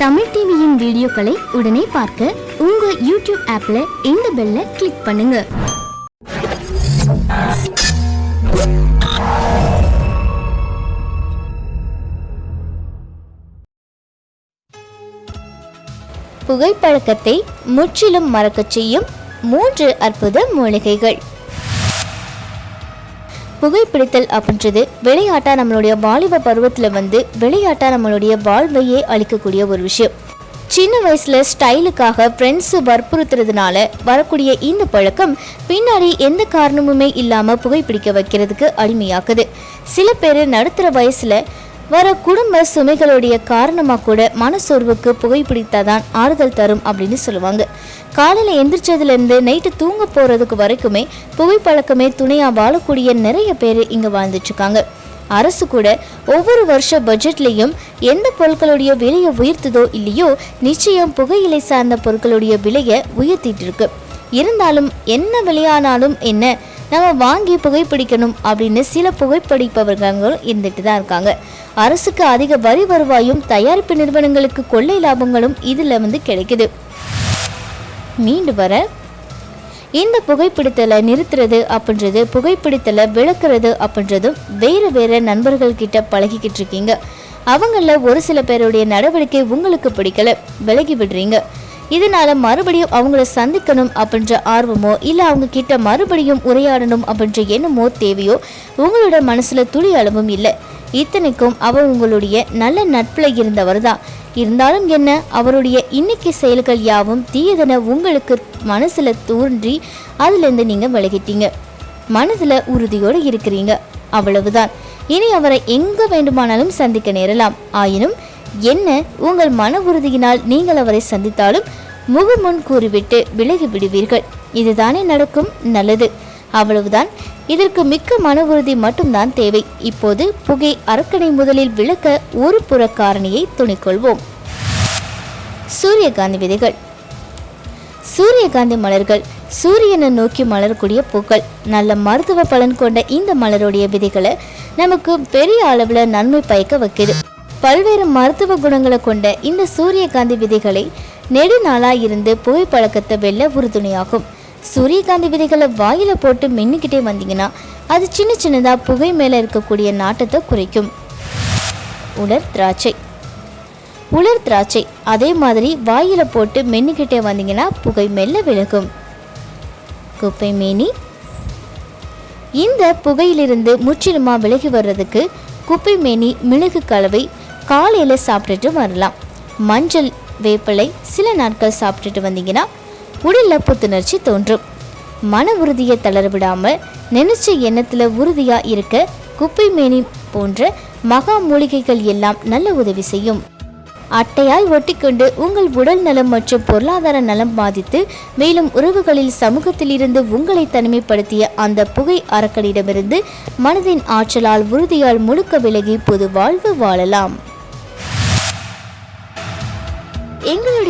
தமிழ் டிவியின் வீடியோக்களை உடனே பார்க்க உங்க யூடியூப் ஆப்ல இந்த பெல்ல கிளிக் பண்ணுங்க. புகைப்பழக்கத்தை முற்றிலும் மறக்கச் செய்யும் மூன்று அற்புத மூலிகைகள். புகைப்பிடித்தல் அப்படின்றது விளையாட்டா நம்மளுடைய வாலிப பருவத்தில் வந்து விளையாட்டா நம்மளுடைய வாழ்வையே அளிக்கக்கூடிய ஒரு விஷயம். சின்ன வயசுல ஸ்டைலுக்காக ஃப்ரெண்ட்ஸு வற்புறுத்துறதுனால வரக்கூடிய இந்த பழக்கம் பின்னாடி எந்த காரணமுமே இல்லாமல் புகைப்பிடிக்க வைக்கிறதுக்கு அடிமையாக்குது. சில பேர் நடுத்தர வயசுல வர குடும்ப சுமைகளுடைய காரணமாக கூட மனசோர்வுக்கு புகைப்பிடித்தாதான் ஆறுதல் தரும் அப்படின்னு சொல்லுவாங்க. காலையில் எந்திரிச்சதுலேருந்து நைட்டு தூங்க போகிறதுக்கு வரைக்குமே புகைப்பழக்கமே துணையாக வாழக்கூடிய நிறைய பேர் இங்கே வாழ்ந்துட்டுருக்காங்க. அரசு கூட ஒவ்வொரு வருஷ பட்ஜெட்லேயும் எந்த பொருட்களுடைய விலையை உயர்த்துதோ இல்லையோ நிச்சயம் புகையிலை சார்ந்த பொருட்களுடைய விலையை உயர்த்திட்டு இருக்கு. இருந்தாலும் என்ன விலையானாலும் என்ன நம்ம வாங்கி புகைப்பிடிக்கணும் அப்படின்னு சில புகைப்பிடிப்பவர்களும் இருந்துட்டு தான் இருக்காங்க. அரசுக்கு அதிக வரி வருவாயும் தயாரிப்பு நிறுவனங்களுக்கு கொள்ளை லாபங்களும் இதில் வந்து கிடைக்குது. மீண்டு வர இந்த புகைப்பிடித்தலை நிறுத்துறது அப்படின்றது புகைப்பிடித்தலை விளக்குறது அப்படின்றதும் வேறு வேறு நண்பர்கள் கிட்ட பழகிக்கிட்டு இருக்கீங்க. அவங்கள ஒரு சில பேருடைய நடவடிக்கை உங்களுக்கு பிடிக்கல விலகி விடுறீங்க. இதனால மறுபடியும் அவங்கள சந்திக்கணும் அப்படின்ற ஆர்வமோ இல்லை அவங்க கிட்ட மறுபடியும் உரையாடணும் அப்படின்ற எண்ணமோ தேவையோ உங்களோட மனசுல துளி அளவும் இல்லை. இத்தனைக்கும் அவர் உங்களுடைய நல்ல நட்பில் இருந்தவர் தான். இருந்தாலும் என்ன அவருடைய இன்னைக்கு செயல்கள் யாவும் தீயதென உங்களுக்கு மனசுல தோன்றி அதுலேருந்து நீங்க விலகிட்டீங்க. மனதுல உறுதியோடு இருக்கிறீங்க. அவ்வளவுதான். இனி அவரை எங்க வேண்டுமானாலும் சந்திக்க நேரலாம். ஆயினும் என்ன உங்கள் மன உறுதியினால் நீங்கள் அவரை சந்தித்தாலும் முகமுன் கூறிவிட்டு விலகி விடுவீர்கள். இதுதானே நடக்கும்? நல்லது. அவ்வளவுதான். இதற்கு மிக்க மன உறுதி மட்டும்தான் தேவை. இப்போது புகை அரக்கணை முதலில் விளக்க ஒரு புற காரணியை துணிக்கொள்வோம். சூரியகாந்தி விதைகள். சூரியகாந்தி மலர்கள். சூரியனை நோக்கி மலரக்கூடிய பூக்கள். நல்ல மருத்துவ பலன் கொண்ட இந்த மலருடைய விதைகளை நமக்கு பெரிய அளவில் நன்மை பயக்க வைக்குது. பல்வேறு மருத்துவ குணங்களை கொண்ட இந்த சூரியகாந்தி விதைகளை நெடுநாளாக இருந்து புகைப்பழக்கத்தை வெல்ல உறுதுணையாகும். சூரியகாந்தி விதைகளை வாயில போட்டு மின்னிக்கிட்டே வந்தீங்கன்னா அது சின்ன சின்னதா புகை மேல இருக்கக்கூடிய நாட்டத்தை குறைக்கும். உலர் திராட்சை. உலர் திராட்சை அதே மாதிரி வாயில போட்டு மென்னுக்கிட்டே வந்தீங்கன்னா புகை மெல்ல விலகும். குப்பை மேனி. இந்த புகையிலிருந்து முற்றிலுமா விலகி வர்றதுக்கு குப்பை மேனி மிளகு கலவை காலையில் சாப்பிட்டுட்டு வரலாம். மஞ்சள் வேப்பிலை சில நாட்கள் சாப்பிட்டுட்டு வந்தீங்கன்னா உடலில் புத்துணர்ச்சி தோன்றும். மன உறுதியை தளரவிடாமல் நினைச்ச எண்ணத்தில் உறுதியாக இருக்க குப்பை மேனி போன்ற மகா மூலிகைகள் எல்லாம் நல்ல உதவி செய்யும். அட்டையால் ஒட்டிக்கொண்டு உங்கள் உடல் நலம் மற்றும் பொருளாதார நலம் பாதித்து மேலும் உறவுகளில் சமூகத்திலிருந்து உங்களை தனிமைப்படுத்திய அந்த புகை அறக்கடிடமிருந்து மனதின் ஆற்றலால் உறுதியால் முழுக்க விலகி பொது வாழ்வு வாழலாம்.